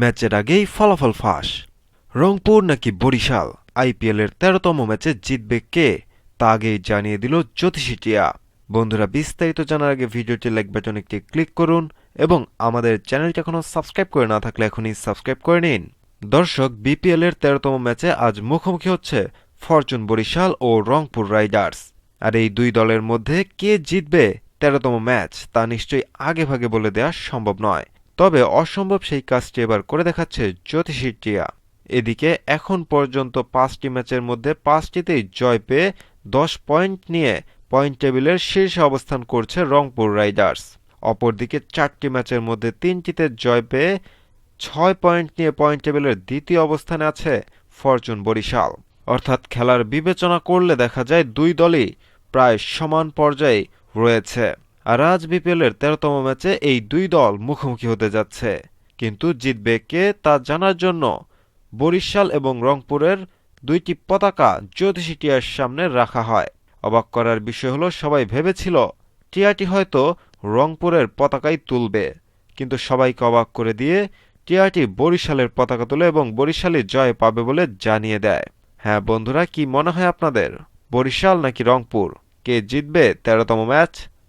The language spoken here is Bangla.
ম্যাচের আগেই ফলাফল ফাঁস। রংপুর নাকি বরিশাল? আইপিএলের তেরোতম ম্যাচে জিতবে কে? তা আগেই জানিয়ে দিল জ্যোতিষী টিয়া। বন্ধুরা, বিস্তারিত জানার আগে ভিডিওটি লাইক বাটন একটি ক্লিক করুন এবং আমাদের চ্যানেলটি এখনও সাবস্ক্রাইব করে না থাকলে এখনই সাবস্ক্রাইব করে নিন। দর্শক বিপিএল এর তেরোতম ম্যাচে আজ মুখোমুখি হচ্ছে ফরচুন বরিশাল ও রংপুর রাইডার্স। আর এই দুই দলের মধ্যে কে জিতবে তেরোতম ম্যাচ তা নিশ্চয়ই আগে ভাগে বলে দেওয়া সম্ভব নয়। তবে অসম্ভব সেই কাজটি এবার করে দেখাচ্ছে জ্যোতিষী টিয়া। এদিকে এখন পর্যন্ত পাঁচটি ম্যাচের মধ্যে পাঁচটিতেই জয় পেয়ে দশ পয়েন্ট নিয়ে পয়েন্ট টেবিলের শীর্ষে অবস্থান করছে রংপুর রাইডার্স। অপরদিকে চারটি ম্যাচের মধ্যে তিনটিতে জয় পেয়ে ছয় পয়েন্ট নিয়ে পয়েন্ট টেবিলের দ্বিতীয় অবস্থানে আছে ফরচুন বরিশাল। অর্থাৎ খেলার বিবেচনা করলে দেখা যায় দুই দলই প্রায় সমান পর্যায়ে রয়েছে। আর আজ বিপিএলের তেরোতম ম্যাচে এই দুই দল মুখোমুখি হতে যাচ্ছে। কিন্তু জিতবে কে তা জানার জন্য বরিশাল এবং রংপুরের দুইটি পতাকা জ্যোতিষী টিয়ার সামনে রাখা হয়। অবাক করার বিষয় হলো, সবাই ভেবেছিল টিয়াটি হয়তো রংপুরের পতাকাই তুলবে। কিন্তু সবাইকে অবাক করে দিয়ে টিয়াটি বরিশালের পতাকা তোলে এবং বরিশালই জয় পাবে বলে জানিয়ে দেয়। হ্যাঁ বন্ধুরা, কি মনে হয় আপনাদের? বরিশাল নাকি রংপুর? কে জিতবে তেরোতম ম্যাচ?